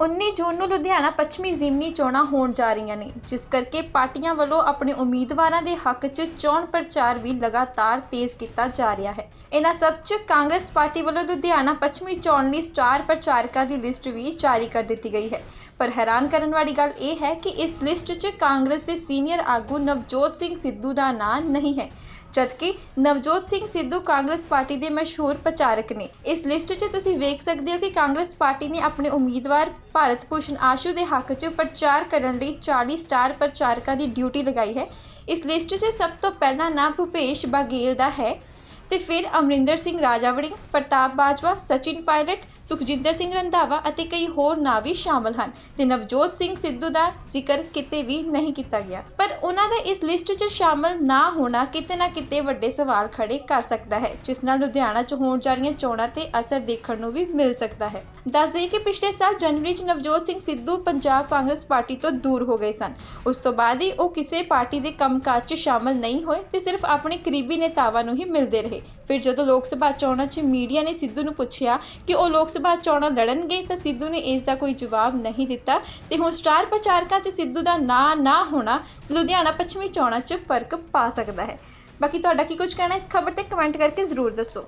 19 ਜੂਨ ਨੂੰ ਲੁਧਿਆਣਾ ਪੱਛਮੀ ਜ਼ਿਮਨੀ ਚੋਣਾਂ ਹੋਣ ਜਾ ਰਹੀਆਂ ਨੇ, ਜਿਸ ਕਰਕੇ ਪਾਰਟੀਆਂ ਵੱਲੋਂ ਆਪਣੇ ਉਮੀਦਵਾਰਾਂ ਦੇ ਹੱਕ 'ਚ ਚੋਣ ਪ੍ਰਚਾਰ ਵੀ ਲਗਾਤਾਰ ਤੇਜ਼ ਕੀਤਾ ਜਾ ਰਿਹਾ ਹੈ। ਇਹਨਾਂ ਸਭ 'ਚ ਕਾਂਗਰਸ ਪਾਰਟੀ ਵੱਲੋਂ ਲੁਧਿਆਣਾ ਪੱਛਮੀ ਚੋਣ ਲਈ ਸਟਾਰ ਪ੍ਰਚਾਰਕਾਂ ਦੀ ਲਿਸਟ ਵੀ ਜਾਰੀ ਕਰ ਦਿੱਤੀ ਗਈ ਹੈ। ਪਰ ਹੈਰਾਨ ਕਰਨ ਵਾਲੀ ਗੱਲ ਇਹ ਹੈ ਕਿ ਇਸ ਲਿਸਟ 'ਚ ਕਾਂਗਰਸ ਦੇ ਸੀਨੀਅਰ ਆਗੂ ਨਵਜੋਤ ਸਿੰਘ ਸਿੱਧੂ ਦਾ ਨਾਂ ਨਹੀਂ ਹੈ, ਜਦਕਿ ਨਵਜੋਤ ਸਿੰਘ ਸਿੱਧੂ ਕਾਂਗਰਸ ਪਾਰਟੀ ਦੇ ਮਸ਼ਹੂਰ ਪ੍ਰਚਾਰਕ ਨੇ। ਇਸ ਲਿਸਟ 'ਚ ਤੁਸੀਂ ਵੇਖ ਸਕਦੇ ਹੋ ਕਿ ਕਾਂਗਰਸ ਪਾਰਟੀ ਨੇ ਆਪਣੇ ਉਮੀਦਵਾਰ ਭਾਰਤ ਭੂਸ਼ਣ ਆਸ਼ੂ ਦੇ ਹੱਕ 'ਚ ਪ੍ਰਚਾਰ ਕਰਨ ਲਈ 40 ਸਟਾਰ ਪ੍ਰਚਾਰਕਾਂ ਦੀ ਡਿਊਟੀ ਲਗਾਈ ਹੈ। ਇਸ ਲਿਸਟ 'ਚ ਸਭ ਤੋਂ ਪਹਿਲਾ ਨਾਮ ਭੁਪੇਸ਼ ਬਾਗੇਲ ਦਾ ਹੈ। ਤੇ ਫਿਰ ਅਮਰਿੰਦਰ ਸਿੰਘ ਰਾਜਾਵੜਿੰਗ ਪ੍ਰਤਾਪ ਬਾਜਵਾ, ਸਚਿਨ ਪਾਇਲਟ, ਸੁਖਜਿੰਦਰ ਸਿੰਘ ਰੰਧਾਵਾ ਅਤੇ ਕਈ ਹੋਰ ਨਾਂ ਵੀ ਸ਼ਾਮਲ ਹਨ। ਤੇ ਨਵਜੋਤ ਸਿੰਘ ਸਿੱਧੂ ਦਾ ਜ਼ਿਕਰ ਕਿਤੇ ਵੀ ਨਹੀਂ ਕੀਤਾ ਗਿਆ। ਪਰ ਉਹਨਾਂ ਦਾ ਇਸ ਲਿਸਟ 'ਚ ਸ਼ਾਮਲ ਨਾ ਹੋਣਾ ਕਿਤੇ ਨਾ ਕਿਤੇ ਵੱਡੇ ਸਵਾਲ ਖੜੇ ਕਰ ਸਕਦਾ ਹੈ, ਜਿਸ ਨਾਲ ਲੁਧਿਆਣਾ 'ਚ ਹੋਣ ਜਾ ਰਹੀਆਂ ਚੋਣਾਂ ਤੇ ਅਸਰ ਦੇਖਣ ਨੂੰ ਵੀ ਮਿਲ ਸਕਦਾ ਹੈ। ਦੱਸ ਦੇਈਏ ਕਿ ਪਿਛਲੇ ਸਾਲ ਜਨਵਰੀ 'ਚ ਨਵਜੋਤ ਸਿੰਘ ਸਿੱਧੂ ਪੰਜਾਬ ਕਾਂਗਰਸ ਪਾਰਟੀ ਤੋਂ ਦੂਰ ਹੋ ਗਏ ਸਨ। ਉਸ ਤੋਂ ਬਾਅਦ ਹੀ ਉਹ ਕਿਸੇ ਪਾਰਟੀ ਦੇ ਕੰਮਕਾਜ 'ਚ ਸ਼ਾਮਲ ਨਹੀਂ ਹੋਏ ਤੇ ਸਿਰਫ ਆਪਣੇ ਕਰੀਬੀ ਨੇਤਾਵਾਂ ਨੂੰ ਹੀ ਮਿਲਦੇ ਰਹੇ। ਫਿਰ ਜਦੋਂ ਲੋਕ ਸਭਾ ਚੋਣਾਂ 'ਚ ਮੀਡੀਆ ਨੇ ਸਿੱਧੂ ਨੂੰ ਪੁੱਛਿਆ ਕਿ ਉਹ ਲੋਕ ਸਭਾ ਚੋਣਾਂ ਲੜਨਗੇ ਤਾਂ ਸਿੱਧੂ ਨੇ ਇਸ ਦਾ ਕੋਈ ਜਵਾਬ ਨਹੀਂ ਦਿੱਤਾ ਤੇ ਹੁਣ ਸਟਾਰ ਪ੍ਰਚਾਰਕਾਂ 'ਚ ਸਿੱਧੂ ਦਾ ਨਾਂ ਨਾ ਹੋਣਾ ਲੁਧਿਆਣਾ ਪੱਛਮੀ ਚੋਣਾਂ 'ਚ ਫ਼ਰਕ ਪਾ ਸਕਦਾ ਹੈ। ਬਾਕੀ ਤੁਹਾਡਾ ਕੀ ਕੁਝ ਕਹਿਣਾ ਇਸ ਖਬਰ ਤੇ ਕਮੈਂਟ ਕਰਕੇ ਜ਼ਰੂਰ ਦੱਸੋ।